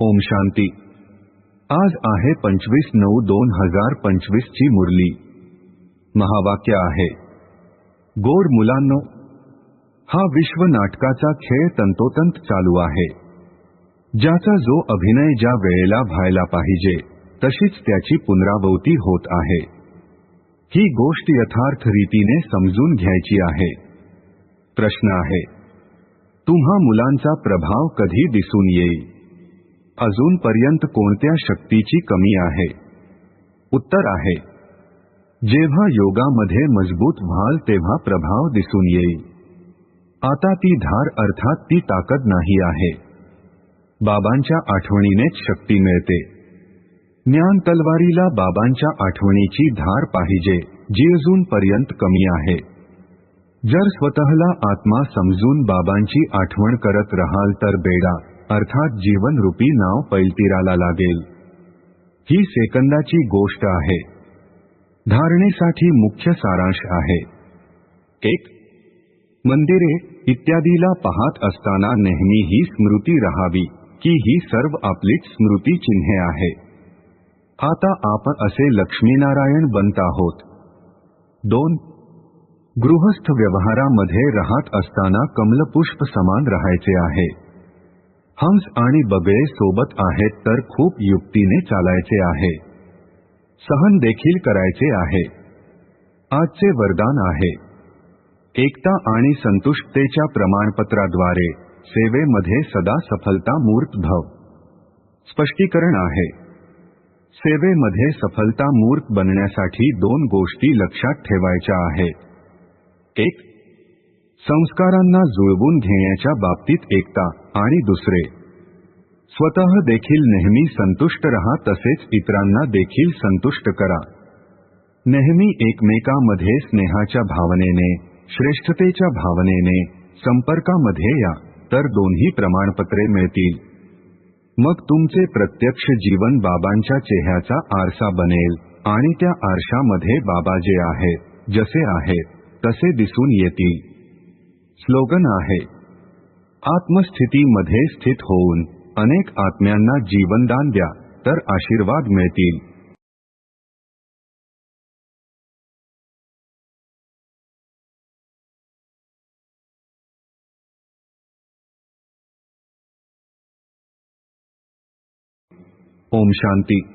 ओम शांती। आज आहे पंचवीस नऊ दोन हज़ार पंचवीस ची मुरली। महावाक्य आहे गोड मुलांनो, हा विश्व नाटकाचा खेळ तंतोतंत चालू आहे. ज्याचा जो अभिनय ज्या वेळेला व्हायला पाहिजे, तशीच त्याची पुनरावृत्ती होत आहे. ही गोष्ट यथार्थ रीतीने समजून घ्यायची आहे. प्रश्न आहे, तुम्हा मुलांचा प्रभाव कधी दिसून येईल? अजूनपर्यंत कोणत्या शक्तीची कमी आहे? उत्तर आहे. जेव्हा योगामध्ये मज़बूत व्हाल, तेव्हा प्रभाव दिसून येईल. आता ती धार अर्थात ती ताकद नाही आहे. बाबांच्या आठवणीनेच शक्ती मिळते. ज्ञान तलवारीला बाबांच्या आठवणीची धार पाहिजे, जी अजूनपर्यंत कमी आहे. जर स्वतःला आत्मा समजून बाबांची आठवण करत राहाल तर बेडा. अर्थात जीवनरूपी नाव पैलतीराला लागेल. ही सेकंदाची गोष्ट आहे. धारणेसाठी मुख्य सारांश आहे. एक मंदिरे इत्यादीला पाहत असताना नेहमी ही स्मृती राहावी, की ही सर्व आपलीच स्मृती चिन्हे आहे. आता आपण असे लक्ष्मीनारायण बनत आहोत. दोन, गृहस्थ व्यवहारामध्ये राहत असताना कमलपुष्प समान राहायचे आहे. हंस आणि बगळे सोबत आहेत तर खूप युक्तीने चालायचे आहे. सहन देखील करायचे आहे. आजचे वरदान आहे. एकता आणि संतुष्टतेच्या प्रमाणपत्राद्वारे सेवेमध्ये सदा सफलता मूर्त भव स्पष्टीकरण आहे. सेवेमध्ये सफलता मूर्त बनण्यासाठी दोन गोष्टी लक्षात ठेवायच्या आहेत. एक संस्कारांना जुळवून घेण्याच्या बाबतीत एकता आणि दुसरे. स्वतः देखील नेहमी संतुष्ट रहा तसेच इतरांना देखील संतुष्ट करा. नेहमी एकमेकामध्ये स्नेहाच्या भावनेने श्रेष्ठतेच्या भावनेने संपर्कामध्ये या तर दोन्ही प्रमाणपत्रे मिळतील. मग तुमचे प्रत्यक्ष जीवन बाबांच्या चेहऱ्याचा आरसा बनेल आणि त्या आरशामध्ये बाबा जे आहेत जसे आहेत तसे दिसून येतील. स्लोगन आहे. आत्मस्थितीमध्ये स्थित होऊन अनेक आत्म्यांना जीवनदान द्या तर आशीर्वाद मिळतील. ओम शांती.